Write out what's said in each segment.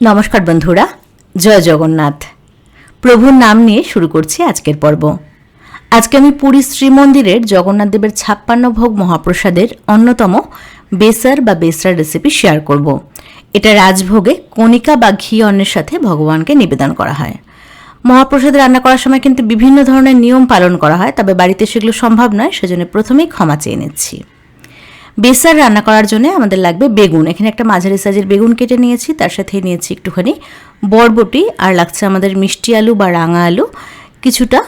নমস্কার বন্ধুরা, জয় জগন্নাথ। প্রভুর নাম নিয়ে শুরু করছি আজকের পর্ব। আজকে আমি পুরী শ্রীমন্দিরের জগন্নাথ দেবের ছাপ্পান্ন ভোগ মহাপ্রসাদের অন্যতম বেসার বা বেসরার রেসিপি শেয়ার করব। এটা রাজভোগে কণিকা বা ঘি অন্নের সাথে ভগবানকে নিবেদন করা হয়। মহাপ্রসাদ রান্না করার সময় কিন্তু বিভিন্ন ধরনের নিয়ম পালন করা হয়, তবে বাড়িতে সেগুলো সম্ভব নয়, সেজন্য প্রথমেই ক্ষমা চেয়ে নিচ্ছি। বেসার রান্না করার জন্য আমাদের লাগবে বেগুন। এখানে একটা মাঝারি সাইজের বেগুন কেটে নিয়েছি, তার সাথে নিয়েছি একটুখানি বরবটি আর লাগছে আমাদের মিষ্টি আলু বা রাঙা আলু। কিছুটা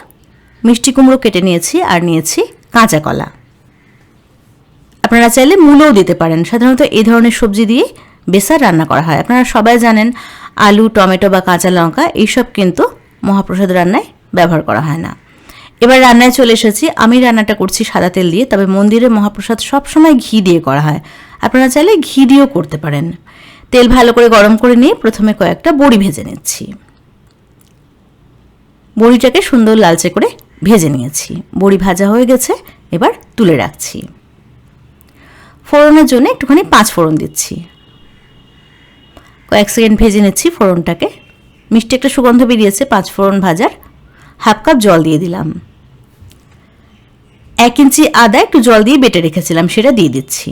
মিষ্টি কুমড়ো কেটে নিয়েছি আর নিয়েছি কাঁচা কলা। আপনারা চাইলে মূলও দিতে পারেন। সাধারণত এই ধরনের সবজি দিয়ে বেসার রান্না করা হয়। আপনারা সবাই জানেন, আলু, টমেটো বা কাঁচা লঙ্কা, এইসব কিন্তু মহাপ্রসাদ রান্নায় ব্যবহার করা হয় না। এবার রান্নায় চলে এসেছি। আমি রান্নাটা করছি সাদা তেল দিয়ে, তবে মন্দিরে মহাপ্রসাদ সবসময় ঘি দিয়ে করা হয়। আপনারা চাইলে ঘি দিয়েও করতে পারেন। তেল ভালো করে গরম করে নিয়ে প্রথমে কয়েকটা বড়ি ভেজে নিচ্ছি। বড়িটাকে সুন্দর লালচে করে ভেজে নিয়েছি। বড়ি ভাজা হয়ে গেছে, এবার তুলে রাখছি। ফোড়নের জন্য একটুখানি পাঁচ ফোড়ন দিচ্ছি। কয়েক সেকেন্ড ভেজে নিচ্ছি ফোড়নটাকে। মিষ্টি একটা সুগন্ধ বেরিয়েছে, পাঁচ ফোড়ন ভাজার। হাফ কাপ জল দিয়ে দিলাম। এক ইঞ্চি আদা একটু জল দিয়ে বেটে রেখেছিলাম, সেটা দিয়ে দিচ্ছি।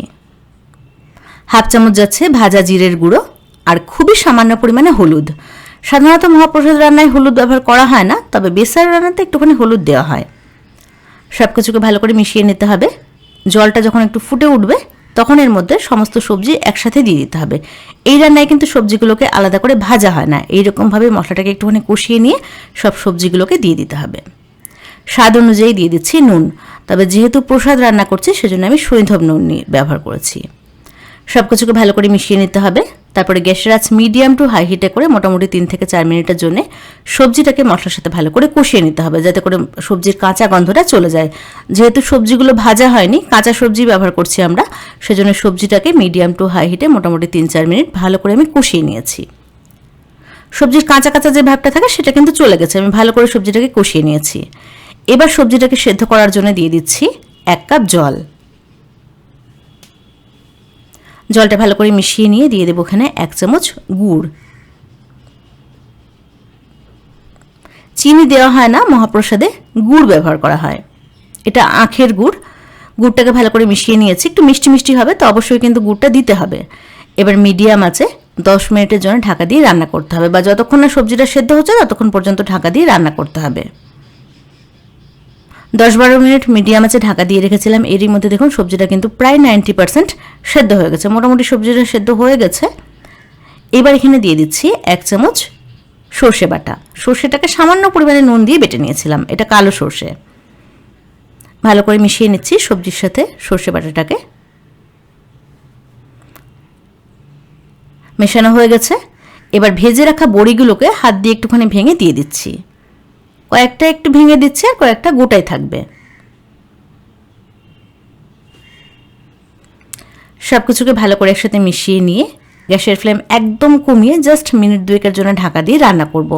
হাফ চামচ যাচ্ছে ভাজা জিরের গুঁড়ো, আর খুবই সামান্য পরিমাণে হলুদ। সাধারণত মহাপ্রসাদ রান্নায় হলুদ ব্যবহার করা হয় না, তবে বেসার রান্নাতে একটুখানি হলুদ দেওয়া হয়। সব কিছুকে ভালো করে মিশিয়ে নিতে হবে। জলটা যখন একটু ফুটে উঠবে, তখন এর মধ্যে সমস্ত সবজি একসাথে দিয়ে দিতে হবে। এই রান্নায় কিন্তু সবজিগুলোকে আলাদা করে ভাজা হয় না। এইরকমভাবে মশলাটাকে একটুখানি কষিয়ে নিয়ে সব সবজিগুলোকে দিয়ে দিতে হবে। স্বাদ অনুযায়ী দিয়ে দিচ্ছি নুন। তবে যেহেতু প্রসাদ রান্না করছি, সেজন্য আমি সৈন্ধব নুন ব্যবহার করেছি। সব কিছুকে ভালো করে মিশিয়ে নিতে হবে। তারপরে গ্যাসের আঁচ মিডিয়াম টু হাই হিটে করে মোটামুটি তিন থেকে চার মিনিটের জন্য সবজিটাকে মশলার সাথে ভালো করে কষিয়ে নিতে হবে, যাতে করে সবজির কাঁচা গন্ধটা চলে যায়। যেহেতু সবজিগুলো ভাজা হয়নি, কাঁচা সবজি ব্যবহার করছি আমরা, সেজন্য সবজিটাকে মিডিয়াম টু হাই হিটে মোটামুটি তিন চার মিনিট ভালো করে আমি কষিয়ে নিয়েছি। সবজির কাঁচা কাঁচা যে ভাবটা থাকে, সেটা কিন্তু চলে গেছে। আমি ভালো করে সবজিটাকে কষিয়ে নিয়েছি। এবার সবজিটাকে সেদ্ধ করার জন্য দিয়ে দিচ্ছি এক কাপ জল। জলটা ভালো করে মিশিয়ে নিয়ে দিয়ে দেবো এখানে এক চামচ গুড়। চিনি দেওয়া হয় না, মহাপ্রসাদে গুড় ব্যবহার করা হয়। এটা আখের গুড়। গুড়টাকে ভালো করে মিশিয়ে নিয়েছি। একটু মিষ্টি মিষ্টি হবে, তো অবশ্যই কিন্তু গুড়টা দিতে হবে। এবার মিডিয়াম আছে, দশ মিনিটের জন্য ঢাকা দিয়ে রান্না করতে হবে বা যতক্ষণ না সবজিটা সেদ্ধ হচ্ছে ততক্ষণ পর্যন্ত ঢাকা দিয়ে রান্না করতে হবে। দশ বারো মিনিট মিডিয়াম আছে, ঢাকা দিয়ে রেখেছিলাম। এরই মধ্যে দেখুন, সবজিটা কিন্তু প্রায় নাইনটি পার্সেন্ট সেদ্ধ হয়ে গেছে। মোটামুটি সবজিটা সেদ্ধ হয়ে গেছে। এবার এখানে দিয়ে দিচ্ছি এক চামচ সর্ষে বাটা। সর্ষেটাকে সামান্য পরিমাণে নুন দিয়ে বেটে নিয়েছিলাম। এটা কালো সর্ষে। ভালো করে মিশিয়ে নিচ্ছি সবজির সাথে সর্ষে বাটাটাকে। মেশানো হয়ে গেছে। এবার ভেজে রাখা বড়িগুলোকে হাত দিয়ে একটুখানি ভেঙে দিয়ে দিচ্ছি। কয়েকটা একটু ভেঙে দিচ্ছে, আর কয়েকটা গোটাই থাকবে। সব কিছুকে ভালো করে একসাথে মিশিয়ে নিয়ে গ্যাসের ফ্লেম একদম কমিয়ে জাস্ট মিনিট দুয়েকের জন্য ঢাকা দিয়ে রান্না করব,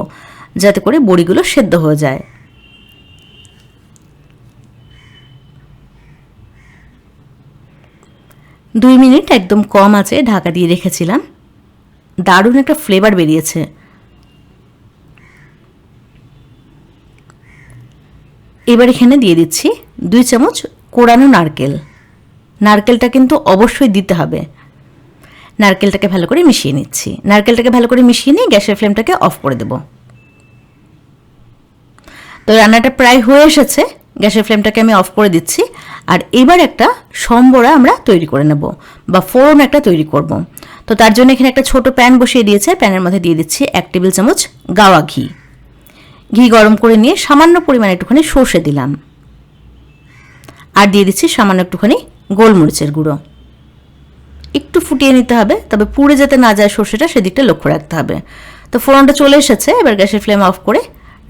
যাতে করে বড়িগুলো সেদ্ধ হয়ে যায়। দুই মিনিট একদম কম আছে ঢাকা দিয়ে রেখেছিলাম। দারুণ একটা ফ্লেভার বেরিয়েছে। এবার এখানে দিয়ে দিচ্ছি দুই চামচ কোরানো নারকেল। নারকেলটা কিন্তু অবশ্যই দিতে হবে। নারকেলটাকে ভালো করে মিশিয়ে নিচ্ছি। নারকেলটাকে ভালো করে মিশিয়ে নিয়ে গ্যাসের ফ্লেমটাকে অফ করে দেব। তো রান্নাটা প্রায় হয়ে এসেছে। গ্যাসের ফ্লেমটাকে আমি অফ করে দিচ্ছি। আর এবার একটা সম্বরা আমরা তৈরি করে নেব বা ফোড়ন একটা তৈরি করব। তো তার জন্য এখানে একটা ছোট প্যান বসিয়ে দিয়েছে। প্যানের মধ্যে দিয়ে দিচ্ছি এক টেবিল চামচ গাওয়া ঘি। ঘি গরম করে নিয়ে সামান্য পরিমাণে একটুখানি সর্ষে দিলাম। আর দিয়ে দিচ্ছি সামান্য একটুখানি গোলমরিচের গুঁড়ো। একটু ফুটিয়ে নিতে হবে, তবে পুড়ে যাতে না যায় সর্ষেটা সেদিকটা লক্ষ্য রাখতে হবে। তো ফোড়নটা চলে এসেছে, এবার গ্যাসের ফ্লেম অফ করে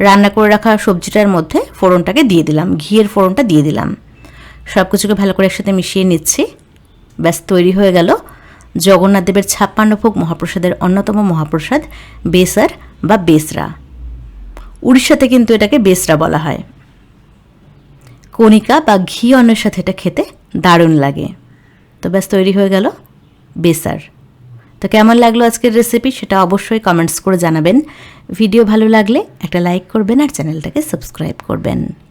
রান্না করে রাখা সবজিটার মধ্যে ফোড়নটাকে দিয়ে দিলাম, ঘিয়ের ফোড়নটা দিয়ে দিলাম। সব কিছুকে ভালো করে একসাথে মিশিয়ে নিচ্ছি। ব্যাস, তৈরি হয়ে গেল জগন্নাথ দেবের ছাপ্পান্ন ভোগ মহাপ্রসাদের অন্যতম মহাপ্রসাদ, বেসার বা বেসরা। উড়িষ্যাতে কিন্তু এটাকে বেসরা বলা হয়। কণিকা বা ঘি অন্যের সাথে এটা খেতে দারুণ লাগে। তো ব্যাস, তৈরি হয়ে গেল বেসার। তো কেমন লাগল আজকের রেসিপি সেটা অবশ্যই কমেন্টস করে জানাবেন। ভিডিও ভালো লাগলে একটা লাইক করবেন আর চ্যানেলটাকে সাবস্ক্রাইব করবেন।